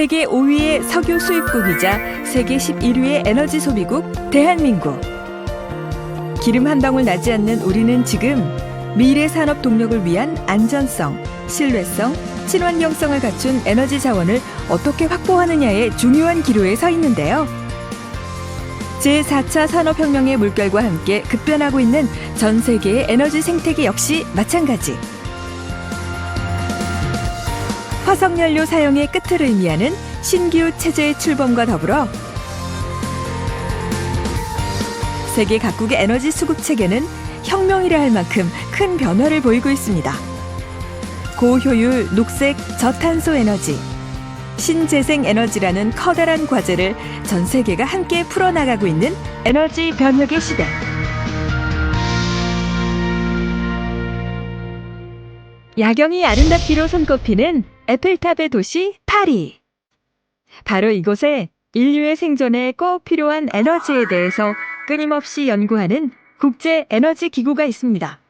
세계 5위의 석유 수입국이자 세계 11위의 에너지 소비국 대한민국. 기름 한 방울 나지 않는 우리는 지금 미래 산업 동력을 위한 안전성, 신뢰성, 친환경성을 갖춘 에너지 자원을 어떻게 확보하느냐의 중요한 기로에 서 있는데요. 제4차 산업혁명의 물결과 함께 급변하고 있는 전 세계의 에너지 생태계 역시 마찬가지. 화석연료 사용의 끝을 의미하는 신기후 체제의 출범과 더불어 세계 각국의 에너지 수급 체계는 혁명이라 할 만큼 큰 변화를 보이고 있습니다. 고효율 녹색 저탄소 에너지, 신재생 에너지라는 커다란 과제를 전 세계가 함께 풀어나가고 있는 에너지 변혁의 시대. 야경이 아름답기로 손꼽히는 에펠탑의 도시 파리. 바로 이곳에 인류의 생존에 꼭 필요한 에너지에 대해서 끊임없이 연구하는 국제 에너지 기구가 있습니다.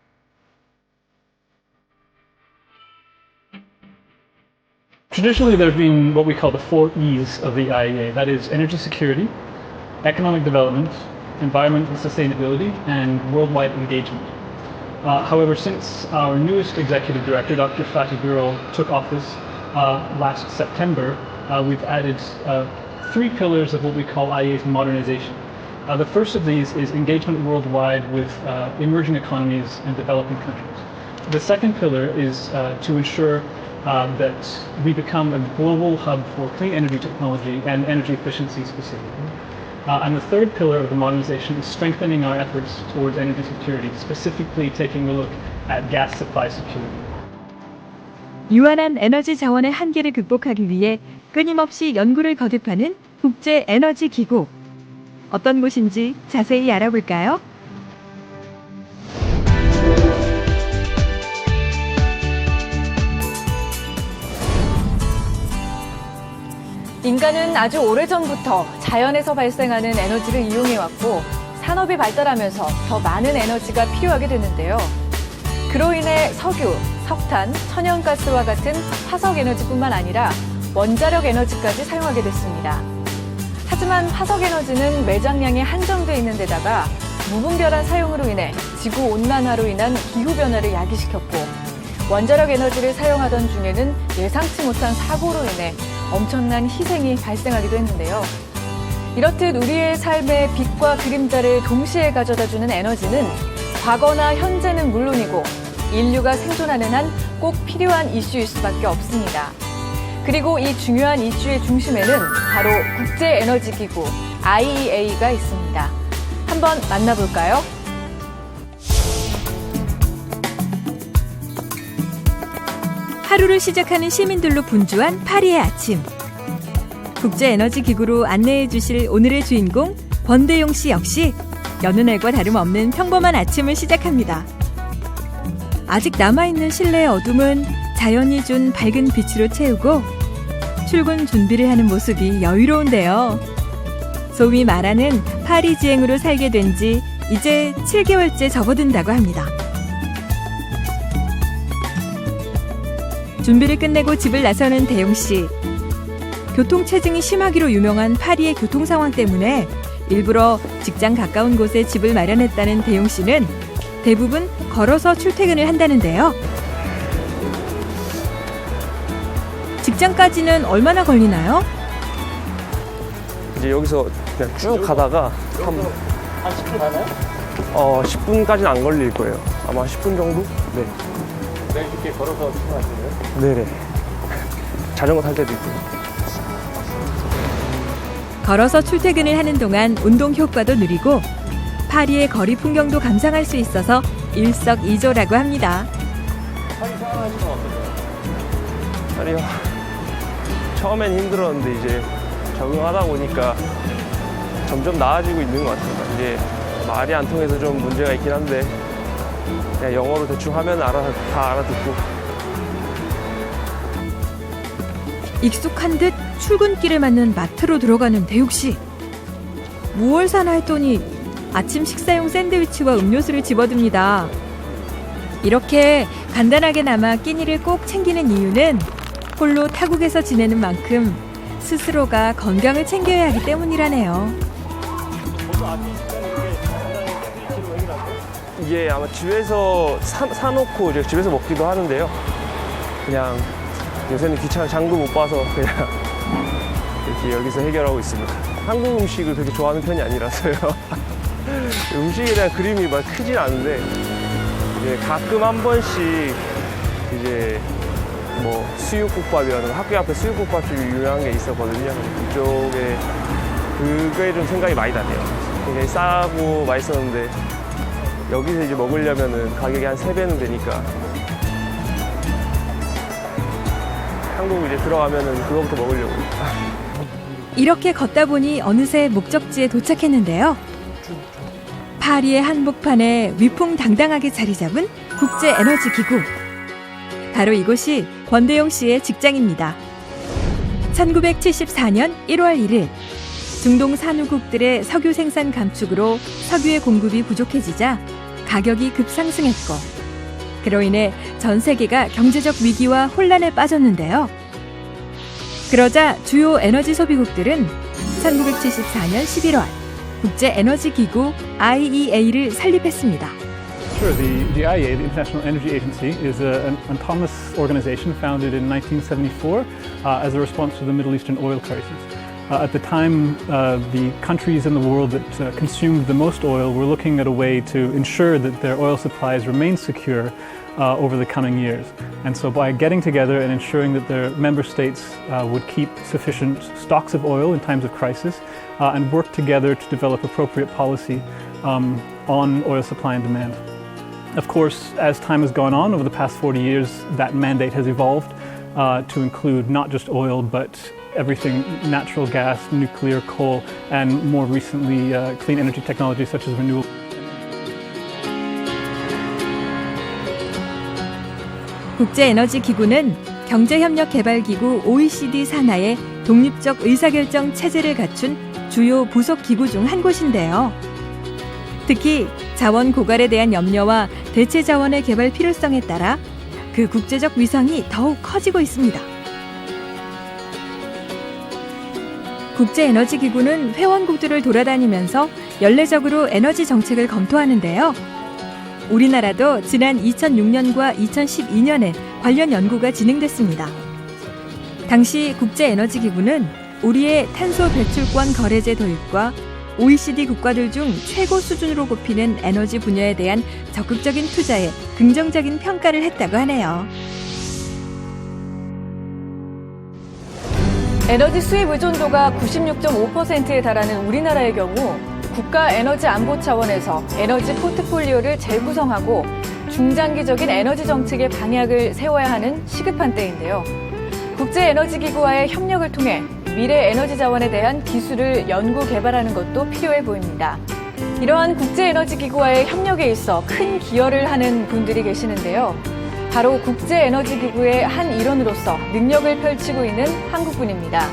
Uh, uh, last September, uh, we've added uh, three pillars of what we call IEA's modernization. Uh, the first of these is engagement worldwide with uh, emerging economies and developing countries. The second pillar is uh, to ensure uh, that we become a global hub for clean energy technology and energy efficiency specifically. Uh, and the third pillar of the modernization is strengthening our efforts towards energy security, specifically taking a look at gas supply security. 유한한 에너지 자원의 한계를 극복하기 위해 끊임없이 연구를 거듭하는 국제 에너지 기구. 어떤 곳인지 자세히 알아볼까요? 인간은 아주 오래전부터 자연에서 발생하는 에너지를 이용해왔고 산업이 발달하면서 더 많은 에너지가 필요하게 됐는데요. 그로 인해 석유, 석탄, 천연가스와 같은 화석 에너지뿐만 아니라 원자력 에너지까지 사용하게 됐습니다. 하지만 화석 에너지는 매장량이 한정돼 있는 데다가 무분별한 사용으로 인해 지구 온난화로 인한 기후 변화를 야기시켰고 원자력 에너지를 사용하던 중에는 예상치 못한 사고로 인해 엄청난 희생이 발생하기도 했는데요. 이렇듯 우리의 삶의 빛과 그림자를 동시에 가져다 주는 에너지는 과거나 현재는 물론이고 인류가 생존하는 한 꼭 필요한 이슈일 수밖에 없습니다. 그리고 이 중요한 이슈의 중심에는 바로 국제 에너지 기구 IEA가 있습니다. 한번 만나볼까요? 하루를 시작하는 시민들로 분주한 파리의 아침. 국제 에너지 기구로 안내해 주실 오늘의 주인공 권대용 씨 역시 여느 날과 다름없는 평범한 아침을 시작합니다. 아직 남아있는 실내의 어둠은 자연이 준 밝은 빛으로 채우고 출근 준비를 하는 모습이 여유로운데요. 소위 말하는 파리지행으로 살게 된 지 이제 7개월째 접어든다고 합니다. 준비를 끝내고 집을 나서는 대용 씨. 교통체증이 심하기로 유명한 파리의 교통 상황 때문에 일부러 직장 가까운 곳에 집을 마련했다는 대용 씨는 대부분 걸어서 출퇴근을 한다는데요. 직장까지는 얼마나 걸리나요? 이제 여기서 그냥 쭉 가다가 한, 한 10분 가나요? 어, 10분까지는 안 걸릴 거예요. 아마 10분 정도? 네. 네, 이렇게 걸어서 출근하시나요? 네네. 자전거 탈 때도 있고요. 걸어서 출퇴근을 하는 동안 운동 효과도 누리고 파리의 거리 풍경도 감상할 수 있어서 일석이조라고 합니다. 파리 생활하시면 어떠세요? 아니요. 처음엔 힘들었는데 이제 적응하다 보니까 점점 나아지고 있는 것 같아요. 이제 말이 안 통해서 좀 문제가 있긴 한데 그냥 영어로 대충 하면 알아, 다 알아듣고 익숙한 듯 출근길을 맞는 마트로 들어가는 대육 씨. 무얼 사나 했더니 아침 식사용 샌드위치와 음료수를 집어듭니다. 이렇게 간단하게나마 끼니를 꼭 챙기는 이유는 홀로 타국에서 지내는 만큼 스스로가 건강을 챙겨야 하기 때문이라네요. 이게 아마 집에서 사, 사놓고 이제 집에서 먹기도 하는데요. 그냥 요새는 귀찮아 장도 못 봐서 그냥 이렇게 여기서 해결하고 있습니다. 한국 음식을 그렇게 좋아하는 편이 아니라서요. 음식에 대한 그림이 막 크진 않은데 이제 가끔 한 번씩 이제 뭐 수육국밥이라는 거, 학교 앞에 수육국밥집이 유명한 게 있었거든요. 그쪽에 그게 좀 생각이 많이 나네요. 굉장히 싸고 맛있었는데 여기서 이제 먹으려면은 가격이 한 세배는 되니까 한국 이제 들어가면은 그거부터 먹으려고. 이렇게 걷다 보니 어느새 목적지에 도착했는데요. 파리의 한복판에 위풍당당하게 자리 잡은 국제 에너지 기구. 바로 이곳이 권대용 씨의 직장입니다. 1974년 1월 1일 중동 산유국들의 석유 생산 감축으로 석유의 공급이 부족해지자 가격이 급상승했고 그로 인해 전 세계가 경제적 위기와 혼란에 빠졌는데요. 그러자 주요 에너지 소비국들은 1974년 11월 국제 에너지 기구 IEA를 설립했습니다. Sure. The, the IEA, the International Energy Agency, is a, an autonomous organization founded in 1974 uh, as a response to the Middle Eastern oil crisis. Uh, at the time, uh, the countries in the world that uh, consumed the most oil were looking at a way to ensure that their oil supplies remain secure uh, over the coming years. And so, by getting together and ensuring that their member states uh, would keep sufficient stocks of oil in times of crisis uh, and work together to develop appropriate policy um, on oil supply and demand. Of course, as time has gone on over the past 40 years, that mandate has evolved uh, to include not just oil, but everything natural gas, nuclear, coal, and more recently, uh, clean energy technologies such as renewable. 국제에너지기구는 경제협력개발기구 OECD 산하의 독립적 의사결정 체제를 갖춘 주요 부속 기구 중 한 곳인데요. 특히 자원 고갈에 대한 염려와 대체 자원의 개발 필요성에 따라 그 국제적 위상이 더욱 커지고 있습니다. 국제에너지기구는 회원국들을 돌아다니면서 연례적으로 에너지 정책을 검토하는데요. 우리나라도 지난 2006년과 2012년에 관련 연구가 진행됐습니다. 당시 국제에너지기구는 우리의 탄소 배출권 거래제 도입과 OECD 국가들 중 최고 수준으로 꼽히는 에너지 분야에 대한 적극적인 투자에 긍정적인 평가를 했다고 하네요. 에너지 수입 의존도가 96.5%에 달하는 우리나라의 경우 국가 에너지 안보 차원에서 에너지 포트폴리오를 재구성하고 중장기적인 에너지 정책의 방향을 세워야 하는 시급한 때인데요. 국제 에너지 기구와의 협력을 통해 미래 에너지 자원에 대한 기술을 연구 개발하는 것도 필요해 보입니다. 이러한 국제 에너지 기구와의 협력에 있어 큰 기여를 하는 분들이 계시는데요. 바로 국제 에너지 기구의 한 일원으로서 능력을 펼치고 있는 한국분입니다.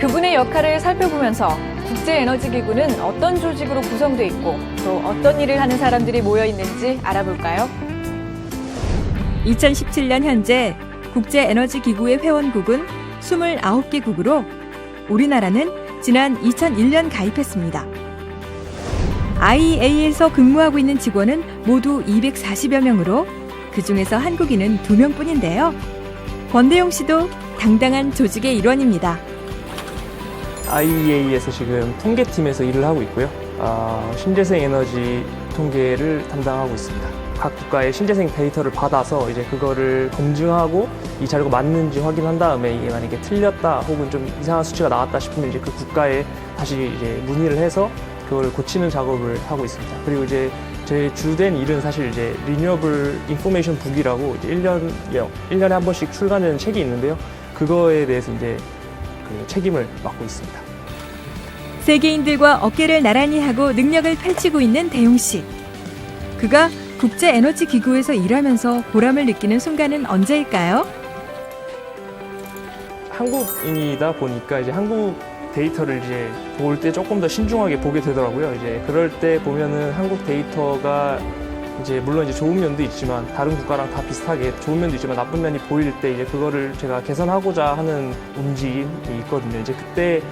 그분의 역할을 살펴보면서 국제 에너지 기구는 어떤 조직으로 구성돼 있고 또 어떤 일을 하는 사람들이 모여 있는지 알아볼까요? 2017년 현재 국제에너지기구의 회원국은 29개국으로 우리나라는 지난 2001년 가입했습니다. IEA에서 근무하고 있는 직원은 모두 240여 명으로 그 중에서 한국인은 2명 뿐인데요. 권대용 씨도 당당한 조직의 일원입니다. IEA에서 지금 통계팀에서 일을 하고 있고요. 아, 신재생 에너지 통계를 담당하고 있습니다. 각 국가의 신재생 데이터를 받아서 이제 그거를 검증하고 이 자료가 맞는지 확인한 다음에 이게 만약에 틀렸다 혹은 좀 이상한 수치가 나왔다 싶으면 이제 그 국가에 다시 이제 문의를 해서 그걸 고치는 작업을 하고 있습니다. 그리고 이제 제 주된 일은 사실 이제 리뉴어블 인포메이션 북이라고 이제 1년, 1년에 한 번씩 출간되는 책이 있는데요. 그거에 대해서 이제 그 책임을 맡고 있습니다. 세계인들과 어깨를 나란히 하고 능력을 펼치고 있는 대용 씨. 그가 국제 에너지 기구에서 일하면서 보람을 느끼는 순간은 언제일까요? 한국인이다 보니까 이제 한국 데이터를 이제 볼 때 조금 더 신중하게 보게 되더라고요. 이제 그럴 때 보면은 한국 데이터가 이제 물론 이제 좋은 면도 있지만 다른 국가랑 다 비슷하게 좋은 면도 있지만 나쁜 면이 보일 때 이제 그거를 제가 개선하고자 하는 움직임이 있거든요. 이제 그때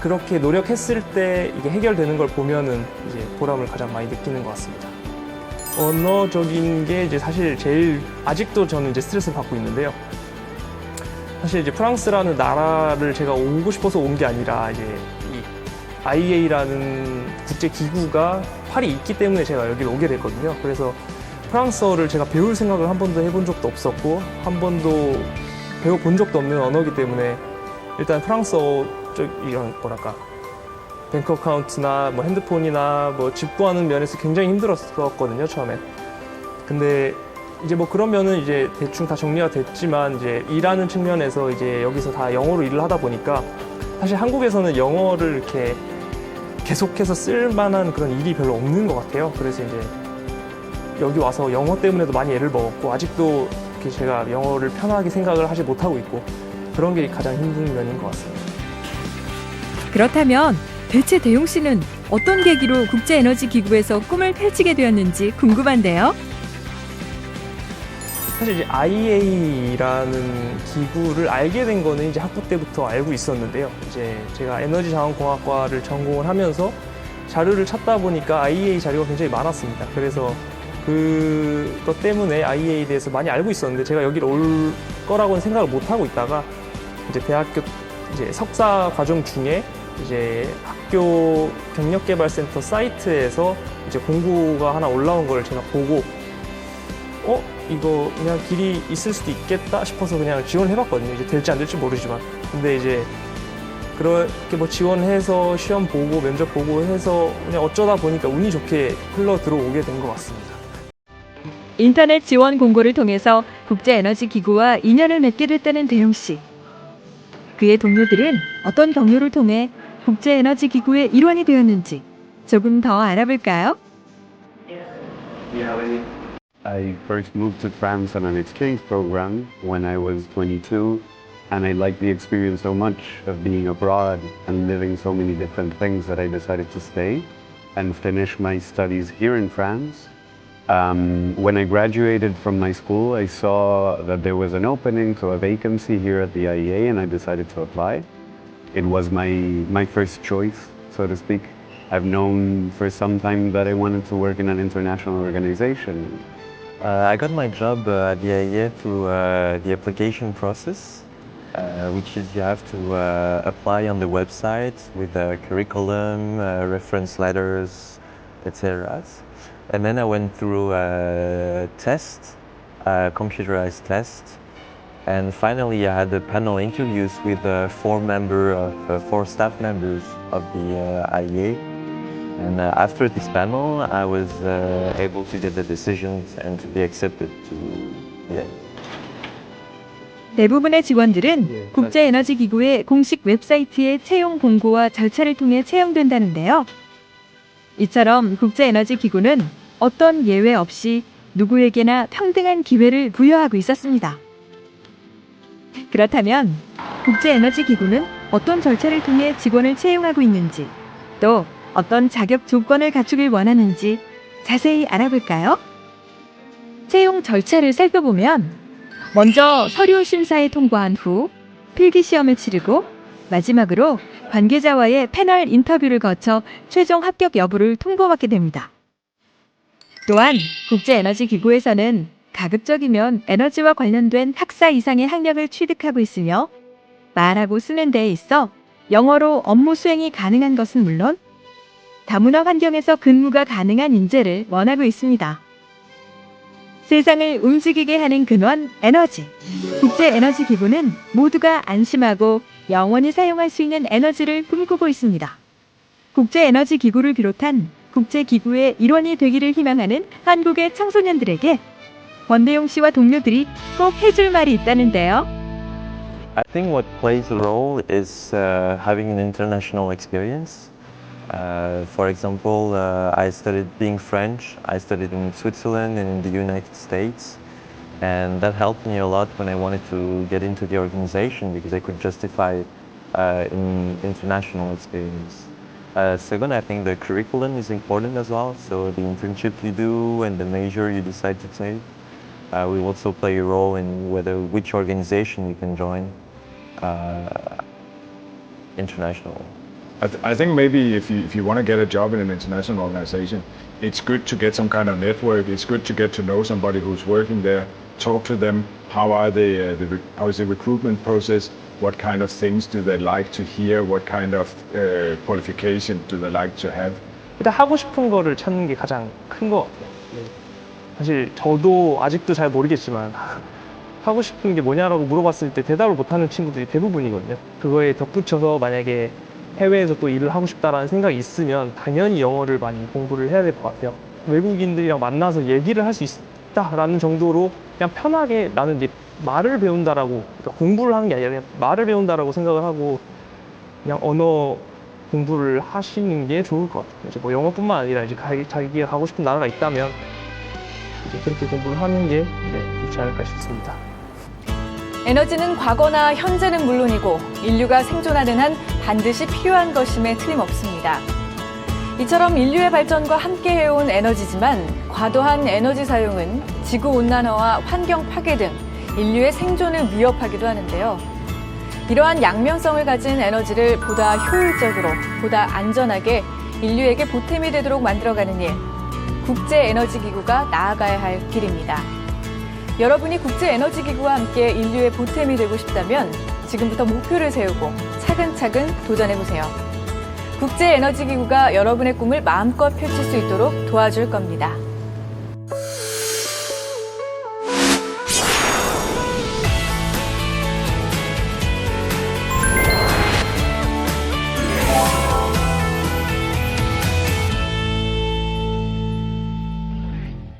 그렇게 노력했을 때 이게 해결되는 걸 보면은 이제 보람을 가장 많이 느끼는 것 같습니다. 언어적인 게 이제 사실 제일 아직도 저는 이제 스트레스를 받고 있는데요. 사실 이제 프랑스라는 나라를 제가 오고 싶어서 온 게 아니라 이제 이 IA라는 국제 기구가 팔이 있기 때문에 제가 여기를 오게 됐거든요. 그래서 프랑스어를 제가 배울 생각을 한 번도 해본 적도 없었고 한 번도 배워본 적도 없는 언어이기 때문에 일단 프랑스어 쪽 이런 뭐랄까 뱅크 어카운트나 뭐 핸드폰이나 뭐 집구하는 면에서 굉장히 힘들었었거든요 처음에. 근데 이제 뭐 그러면은 이제 대충 다 정리가 됐지만 이제 일하는 측면에서 이제 여기서 다 영어로 일을 하다 보니까 사실 한국에서는 영어를 이렇게 계속해서 쓸 만한 그런 일이 별로 없는 것 같아요. 그래서 이제 여기 와서 영어 때문에도 많이 애를 먹었고 아직도 이렇게 제가 영어를 편하게 생각을 하지 못하고 있고 그런 게 가장 힘든 면인 것 같습니다. 그렇다면 대체 대용 씨는 어떤 계기로 국제에너지 기구에서 꿈을 펼치게 되었는지 궁금한데요. 사실 이제 IA라는 기구를 알게 된 거는 이제 학부 때부터 알고 있었는데요. 이제 제가 에너지 자원공학과를 전공을 하면서 자료를 찾다 보니까 IEA 자료가 굉장히 많았습니다. 그래서 그것 때문에 IEA에 대해서 많이 알고 있었는데 제가 여기를 올 거라고는 생각을 못 하고 있다가 이제 대학교 이제 석사 과정 중에 이제 학교 경력개발센터 사이트에서 이제 공고가 하나 올라온 걸 제가 보고 어 이거 그냥 길이 있을 수도 있겠다 싶어서 그냥 지원해봤거든요. 이제 될지 안 될지 모르지만 근데 이제 그렇게 뭐 지원해서 시험 보고 면접 보고 해서 그냥 어쩌다 보니까 운이 좋게 흘러 들어오게 된 것 같습니다. 인터넷 지원 공고를 통해서 국제에너지기구와 인연을 맺게 됐다는 대용 씨. 그의 동료들은 어떤 경로를 통해 국제에너지기구의 일원이 되었는지 조금 더 알아볼까요? I first moved to France on an exchange program when I was 22, and I liked the experience so much of being abroad and living so many different things that I decided to stay and finish my studies here in France. Um, when I graduated from my school, I saw that there was an opening, to a vacancy here at the IEA, and I decided to apply. It was my, my first choice, so to speak. I've known for some time that I wanted to work in an international organization. Uh, I got my job uh, at the IEA through uh, the application process, which is you have to apply on the website with a curriculum, reference letters, etc. And then I went through a test, a computerized test, and finally I had a panel interviews with uh, four member of uh, four staff members of the uh, IEA. And uh, after this panel, I was uh, able to get the decisions and to be accepted to yeah. 대부분의 지원들은 국제에너지기구의 공식 웹사이트의 채용 공고와 절차를 통해 채용된다는데요. 이처럼 국제에너지기구는 어떤 예외 없이 누구에게나 평등한 기회를 부여하고 있었습니다. 그렇다면 국제에너지기구는 어떤 절차를 통해 직원을 채용하고 있는지 또 어떤 자격 조건을 갖추길 원하는지 자세히 알아볼까요? 채용 절차를 살펴보면 먼저 서류 심사에 통과한 후 필기 시험을 치르고 마지막으로 관계자와의 패널 인터뷰를 거쳐 최종 합격 여부를 통보받게 됩니다. 또한 국제에너지기구에서는 가급적이면 에너지와 관련된 학사 이상의 학력을 취득하고 있으며 말하고 쓰는 데에 있어 영어로 업무 수행이 가능한 것은 물론 다문화 환경에서 근무가 가능한 인재를 원하고 있습니다. 세상을 움직이게 하는 근원 에너지. 국제 에너지 기구는 모두가 안심하고 영원히 사용할 수 있는 에너지를 꿈꾸고 있습니다. 국제 에너지 기구를 비롯한 국제 기구의 일원이 되기를 희망하는 한국의 청소년들에게 권대용 씨와 동료들이 꼭 해줄 말이 있다는데요. I think what plays a role is uh, having an international experience. Uh, for example, uh, I studied being French. I studied in Switzerland and in the United States. And that helped me a lot when I wanted to get into the organization because I could justify uh, in international experience. Uh, second, I think the curriculum is important as well. So the internship you do and the major you decide to take uh, will also play a role in whether which organization you can join. International. I, th- I think maybe if you, if you want to get a job in an international organization, it's good to get some kind of network. It's good to get to know somebody who's working there, talk to them. How are they? Uh, the, re- how is the recruitment process? What kind of things do they like to hear? What kind of uh, qualification do they like to have? 일단 하고 싶은 거를 찾는 게 가장 큰 것 같아요. 네. 사실 저도 아직도 잘 모르겠지만 하고 싶은 게 뭐냐라고 물어봤을 때 대답을 못하는 친구들이 대부분이거든요. 그거에 덧붙여서 만약에 해외에서 또 일을 하고 싶다라는 생각이 있으면 당연히 영어를 많이 공부를 해야 될 것 같아요. 외국인들이랑 만나서 얘기를 할 수 있다라는 정도로 그냥 편하게 나는 이제 말을 배운다라고 그러니까 공부를 하는 게 아니라 그냥 말을 배운다라고 생각을 하고 그냥 언어 공부를 하시는 게 좋을 것 같아요. 이제 뭐 영어뿐만 아니라 이제 자기, 자기가 가고 싶은 나라가 있다면 이제 그렇게 공부를 하는 게 네, 좋지 않을까 싶습니다. 에너지는 과거나 현재는 물론이고 인류가 생존하는 한 반드시 필요한 것임에 틀림없습니다. 이처럼 인류의 발전과 함께 해온 에너지지만 과도한 에너지 사용은 지구 온난화와 환경 파괴 등 인류의 생존을 위협하기도 하는데요. 이러한 양면성을 가진 에너지를 보다 효율적으로, 보다 안전하게 인류에게 보탬이 되도록 만들어가는 일. 국제에너지기구가 나아가야 할 길입니다. 여러분이 국제에너지기구와 함께 인류의 보탬이 되고 싶다면 지금부터 목표를 세우고 차근차근 도전해보세요. 국제에너지기구가 여러분의 꿈을 마음껏 펼칠 수 있도록 도와줄 겁니다.